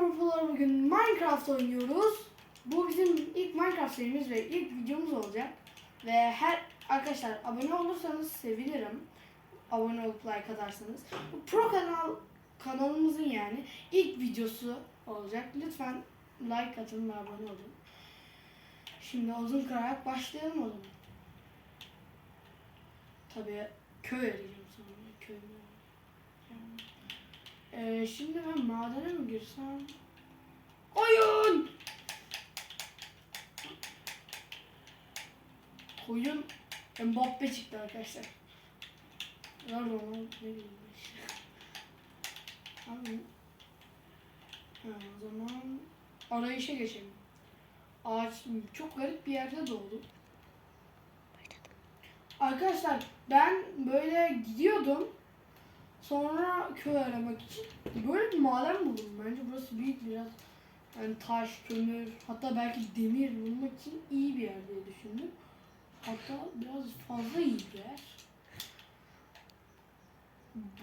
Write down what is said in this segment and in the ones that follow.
merhabalar bugün Minecraft oynuyoruz. Bu bizim ilk Minecraft serimiz ve ilk videomuz olacak. Ve her arkadaşlar abone olursanız sevinirim. Abone olup like atarsanız. Bu pro kanal kanalımızın yani ilk videosu olacak. Lütfen like atın ve abone olun. Şimdi uzun kırarak başlayalım o zaman. Tabii köy arayacağım sonra. Köy mü? Ee, şimdi ben madene mi girsem? Oyun! Koyun Mbappe çıktı arkadaşlar. Nerede o? Ne bileyim. Abi. Ha, o zaman arayışa geçelim. Ağaç çok garip bir yerde doğdu. Arkadaşlar ben böyle gidiyordum. Sonra köy aramak için böyle bir maden buldum. Bence burası büyük biraz yani taş, kömür, hatta belki demir bulmak için iyi bir yer diye düşündüm. Hatta biraz fazla iyi bir yer.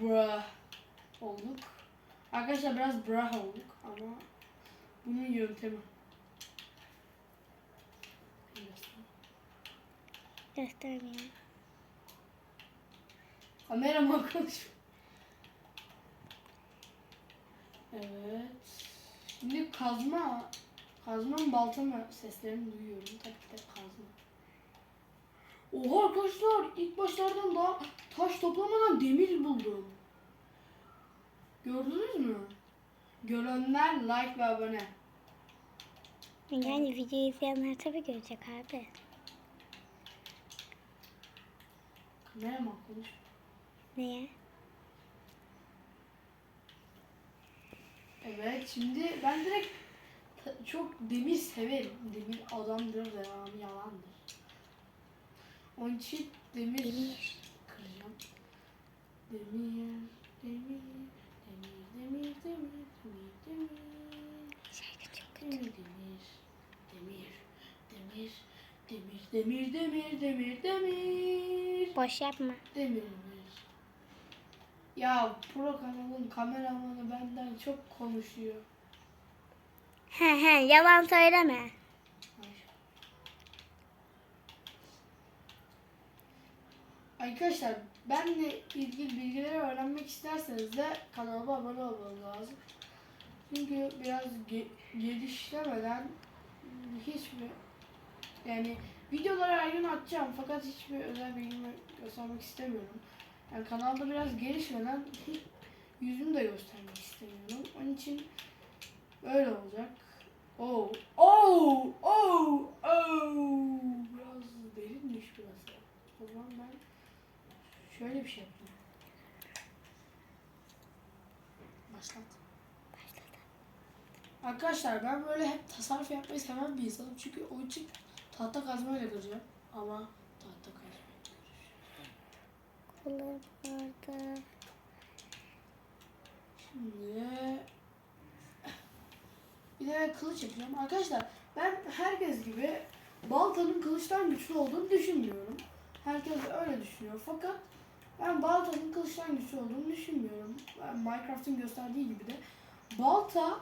Brah olduk. Arkadaşlar biraz brah olduk ama bunun yöntemi. Göstermiyorum. Kameraman konuş. Evet. Şimdi kazma. Kazma mı balta mı seslerini duyuyorum. Tabii ki de kazma. Oha arkadaşlar ilk başlardan daha taş toplamadan demir buldum. Gördünüz mü? Görenler like ve abone. Yani videoyu izleyenler tabii görecek abi. Kameraman konuş. Niye? Evet şimdi ben direkt çok demir severim. Demir adamdır devamı yalandır. Onun için demir, Demir. kıracağım. Demir, demir, demir, demir, demir, demir, Demir, demir, demir, demir, demir, demir, demir, demir, demir. Boş yapma. Demir, demir. Ya pro kanalın kameramanı benden çok konuşuyor. He he yalan söyleme. Arkadaşlar benle ilgili bilgileri öğrenmek isterseniz de kanalıma abone olmanız lazım. Çünkü biraz ge- gelişlemeden hiçbir yani videoları her gün atacağım fakat hiçbir özel bilgimi göstermek istemiyorum. Yani kanalda biraz gelişmeden yüzümü de göstermek istemiyorum. Onun için öyle olacak. Oh, oh, oh, oh. Biraz derinmiş burası. O zaman ben şöyle bir şey yapayım. Başlat. Arkadaşlar ben böyle hep tasarruf yapmayı seven bir insanım. Çünkü o için tahta kazmayla kıracağım. Ama. Kulak vardı. Şimdi bir de kılıç yapacağım. Arkadaşlar ben herkes gibi baltanın kılıçtan güçlü olduğunu düşünmüyorum. Herkes öyle düşünüyor. Fakat ben baltanın kılıçtan güçlü olduğunu düşünmüyorum. Ben Minecraft'ın gösterdiği gibi de balta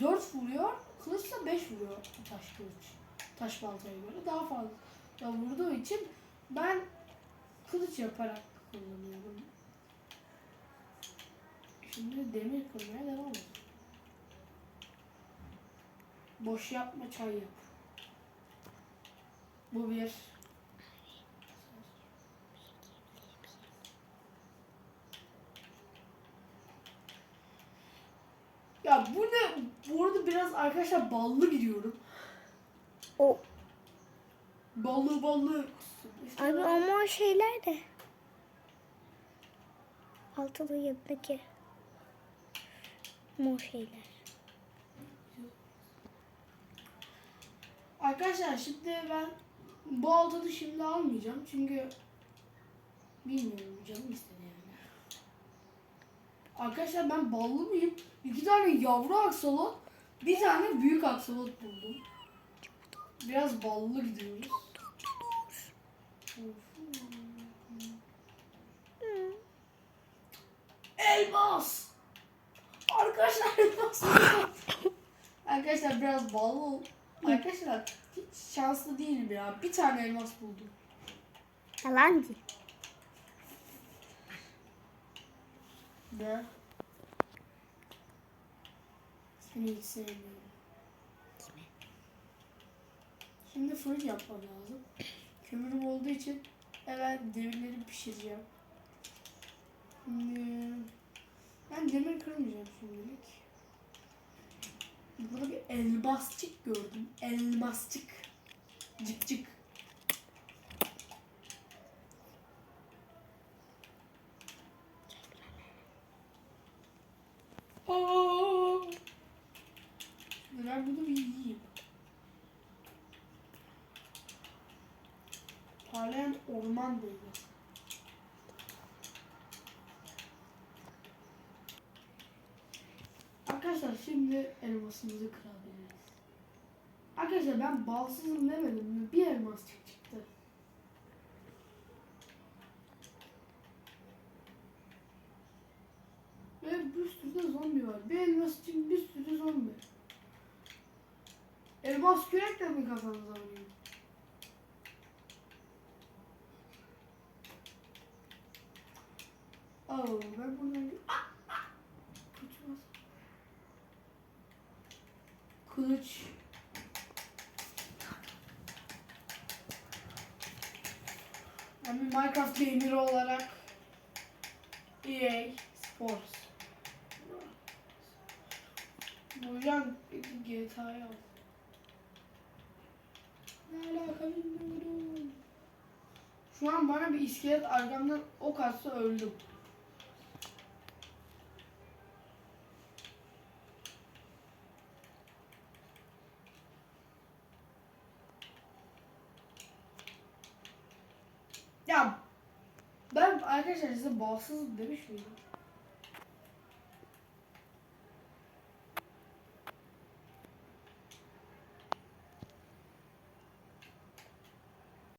4 vuruyor, kılıç da 5 vuruyor taş kılıç. Taş baltaya göre daha fazla vurduğu için ben kılıç yaparak kullanıyorum. Şimdi demir kırmaya devam edelim. Boş yapma çay yap. Bu bir. Ya bu ne? Bu arada biraz arkadaşlar ballı gidiyorum. O Ballı ballı. abi ama o şeyler de. Altılı yanındaki. Mor şeyler. Arkadaşlar şimdi ben bu altını şimdi almayacağım çünkü bilmiyorum canım istedi yani. Arkadaşlar ben ballı mıyım? İki tane yavru aksolot, bir tane büyük aksolot buldum. Biraz ballı gidiyoruz. Elmas! Arkadaşlar elmas! Arkadaşlar biraz ol. Arkadaşlar hiç şanslı değilim ya. Bir tane elmas buldum. Yalancı. Ne? Seni hiç sevmiyorum. Şimdi fırın yapmam lazım. Kömürüm olduğu için evet demirleri pişireceğim. Şimdi demir kırmayacağım şimdilik. Burada bir elmasçık gördüm. Elmasçık. Cık cık. Aa! Ben bunu bir yiyeyim. Parlayan orman meyvesi. Arkadaşlar şimdi elmasımızı kırabiliriz. Arkadaşlar ben balsızım demedim mi? Bir elmas çıktı. Ve bir sürü de zombi var. Bir elmas için bir sürü zombi. Elmas kürekle mi kafanıza vuruyor? Oh, ben buradan... Ah! Ah! Kaçmaz. Kılıç. Bir Minecraft gameri olarak EA Sports. Bu yüzden GTA'yı al. Ne alaka bilmiyorum. Şu an bana bir iskelet arkamdan ok atsa öldüm. Ya ben arkadaşlar size bağımsız demiş miydim?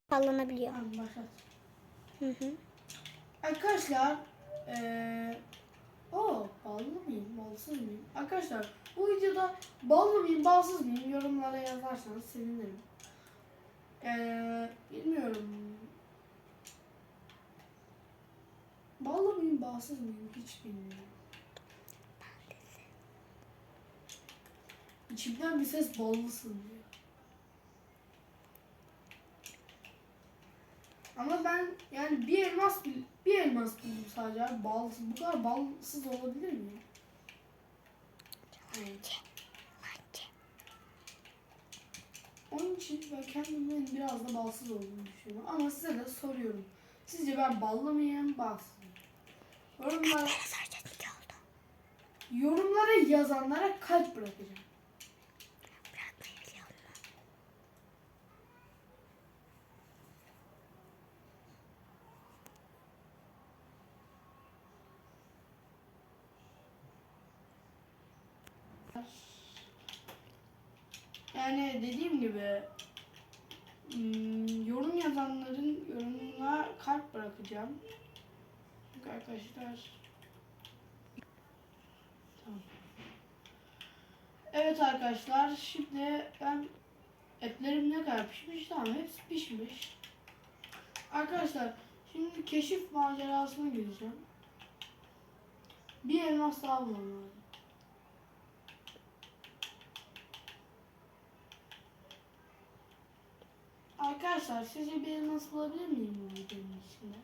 Sallanabiliyor. Tamam başlat. Hı hı. Arkadaşlar eee o ballı mıyım, balsız mıyım? Arkadaşlar bu videoda ballı mıyım, balsız mıyım yorumlara yazarsanız sevinirim. Eee bilmiyorum. Ballı mıyım, balsız mıyım hiç bilmiyorum. İçimden bir ses ballısın diyor. Ama ben yani bir elmas bir elmas buldum sadece abi. Balsız. Bu kadar balsız olabilir mi? Evet. Onun için ben kendimin biraz da balsız olduğunu düşünüyorum. Ama size de soruyorum. Sizce ben ballı mıyım, balsız? Yorumlara, yorumlara yazanlara kalp bırakacağım. Yani dediğim gibi hmm, yorum yazanların yorumuna kalp bırakacağım. Çünkü arkadaşlar tamam. Evet arkadaşlar şimdi ben etlerim ne kadar pişmiş tamam hepsi pişmiş. Arkadaşlar şimdi keşif macerasına gireceğim. Bir elmas daha bulmam lazım. Arkadaşlar sizce bir elmas bulabilir miyim bu videonun içinde?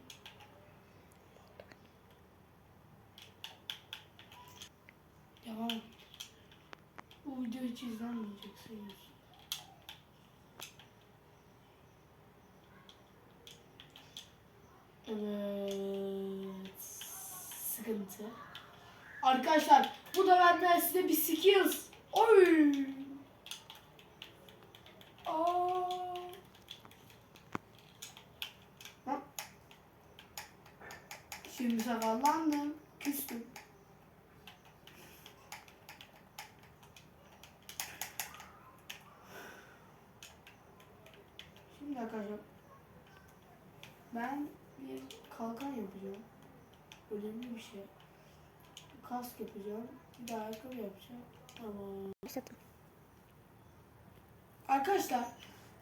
Devam. Bu video hiç izlenmeyecek. Evet. Sıkıntı. Arkadaşlar bu da benden size bir skills. Oy. Şimdi sakallandım. Küstüm. önemli bir şey. Kask yapacağım. Bir de ayakkabı yapacağım. Tamam. Başladım. Arkadaşlar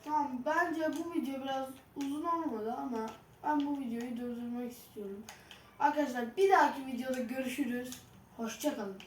tamam bence bu video biraz uzun olmadı ama ben bu videoyu durdurmak istiyorum. Arkadaşlar bir dahaki videoda görüşürüz. Hoşçakalın.